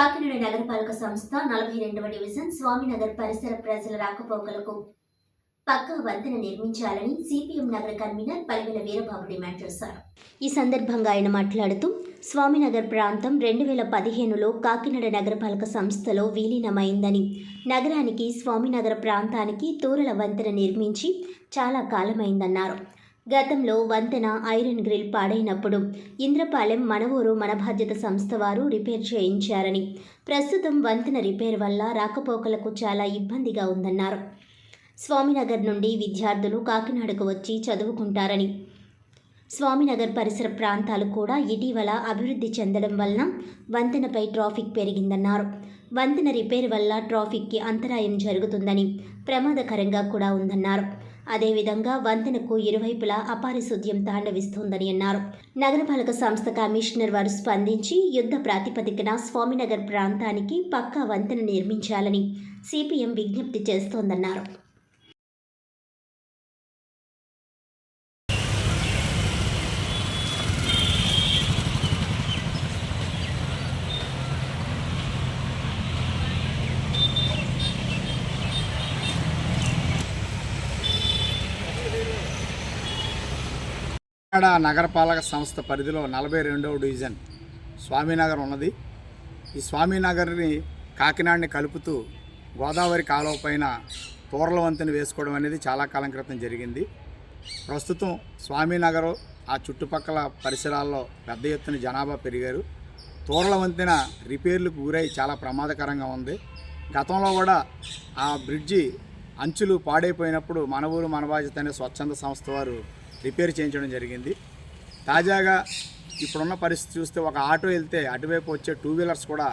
కాకినాడ నగరపాలక సంస్థ నలభై రెండవ డివిజన్ స్వామినగర్ పరిసర ప్రజల రాకపోకలకు పక్కా వంతెన నిర్మించాలని సిపిఎం నగర కన్వీనర్ పల్వెల వీరబాబు డిమాండ్ చేశారు. ఈ సందర్భంగా ఆయన మాట్లాడుతూ స్వామినగర్ ప్రాంతం రెండు వేల పదిహేనులో కాకినాడ నగరపాలక సంస్థలో విలీనమైందని నగరానికి స్వామినగర ప్రాంతానికి తూరల వంతెన నిర్మించి చాలా కాలమైందన్నారు. గతంలో వంతెన ఐరన్ గ్రిల్ పాడైనప్పుడు ఇంద్రపాలెం మనవూరు మన బాధ్యత సంస్థ వారు రిపేర్ చేయించారని. ప్రస్తుతం వంతెన రిపేర్ వల్ల రాకపోకలకు చాలా ఇబ్బందిగా ఉందన్నారు. స్వామినగర్ నుండి విద్యార్థులు కాకినాడకు వచ్చి చదువుకుంటారని. స్వామినగర్ పరిసర ప్రాంతాలు కూడా ఇటీవల అభివృద్ధి చెందడం వలన వంతెనపై ట్రాఫిక్ పెరిగిందన్నారు. వంతెన రిపేర్ వల్ల ట్రాఫిక్కి అంతరాయం జరుగుతుందని ప్రమాదకరంగా కూడా ఉందన్నారు. అదేవిధంగా వంతెనకు ఇరువైపులా అపారిశుద్ధ్యం తాండవిస్తోందని అన్నారు. నగరపాలక సంస్థ కమిషనర్ వారు స్పందించి యుద్ధ ప్రాతిపదికన స్వామినగర్ ప్రాంతానికి పక్కా వంతెన నిర్మించాలని సిపిఎం విజ్ఞప్తి చేస్తోందన్నారు. కాకినాడ నగరపాలక సంస్థ పరిధిలో నలభై రెండవ డివిజన్ స్వామినగర్ ఉన్నది. ఈ స్వామినగర్ని కాకినాడని కలుపుతూ గోదావరి కాలువ పైన తోరల వంతెన వేసుకోవడం అనేది చాలా కాలం క్రితం జరిగింది. ప్రస్తుతం స్వామినగర్ ఆ చుట్టుపక్కల పరిసరాల్లో పెద్ద ఎత్తున జనాభా పెరిగారు. తోరల వంతెన రిపేర్లకు గురై చాలా ప్రమాదకరంగా ఉంది. గతంలో కూడా ఆ బ్రిడ్జి అంచులు పాడైపోయినప్పుడు మన ఊరు మన బాధ్యత అనే స్వచ్ఛంద సంస్థ వారు రిపేర్ చేయించడం జరిగింది. తాజాగా ఇప్పుడున్న పరిస్థితి చూస్తే ఒక ఆటో వెళ్తే అటువైపు వచ్చే టూ వీలర్స్ కూడా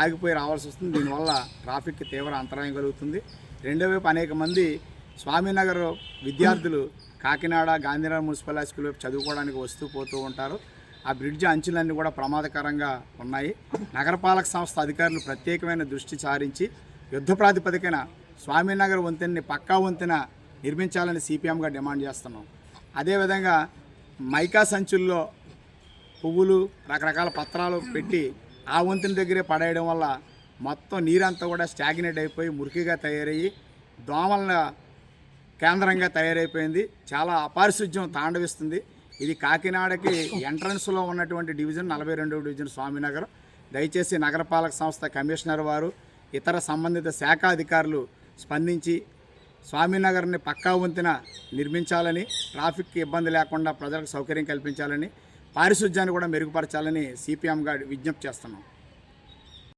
ఆగిపోయి రావాల్సి వస్తుంది. దీనివల్ల ట్రాఫిక్కి తీవ్ర అంతరాయం కలుగుతుంది. రెండో వైపు అనేక మంది స్వామినగర్ విద్యార్థులు Kakinada Gandhinagar municipal high school వైపు చదువుకోవడానికి వస్తూ పోతూ ఉంటారు. ఆ బ్రిడ్జ్ అంచులన్నీ కూడా ప్రమాదకరంగా ఉన్నాయి. నగరపాలక సంస్థ అధికారులు ప్రత్యేకమైన దృష్టి సారించి యుద్ధ ప్రాతిపదికన స్వామినగర్ వంతెనని పక్కా వంతెన నిర్మించాలని సిపిఎంగా డిమాండ్ చేస్తున్నాం. అదేవిధంగా మైకా సంచుల్లో పువ్వులు రకరకాల పత్రాలు పెట్టి ఆ వంతెన దగ్గరే పడేయడం వల్ల మొత్తం నీరంతా కూడా స్టాగ్నేట్ అయిపోయి మురికిగా తయారయ్యి దోమల కేంద్రంగా తయారైపోయింది. చాలా అపారిశుద్ధ్యం తాండవిస్తుంది. ఇది కాకినాడకి ఎంట్రన్స్లో ఉన్నటువంటి డివిజన్ నలభై రెండవ డివిజన్ స్వామినగర్. దయచేసి నగరపాలక సంస్థ కమిషనర్ వారు ఇతర సంబంధిత శాఖ అధికారులు స్పందించి స్వామినగర్ని పక్కా వంతెన నిర్మించాలని ట్రాఫిక్కి ఇబ్బంది లేకుండా ప్రజలకు సౌకర్యం కల్పించాలని పారిశుధ్యాన్ని కూడా మెరుగుపరచాలని సిపిఎంగా విజ్ఞప్తి చేస్తున్నాం.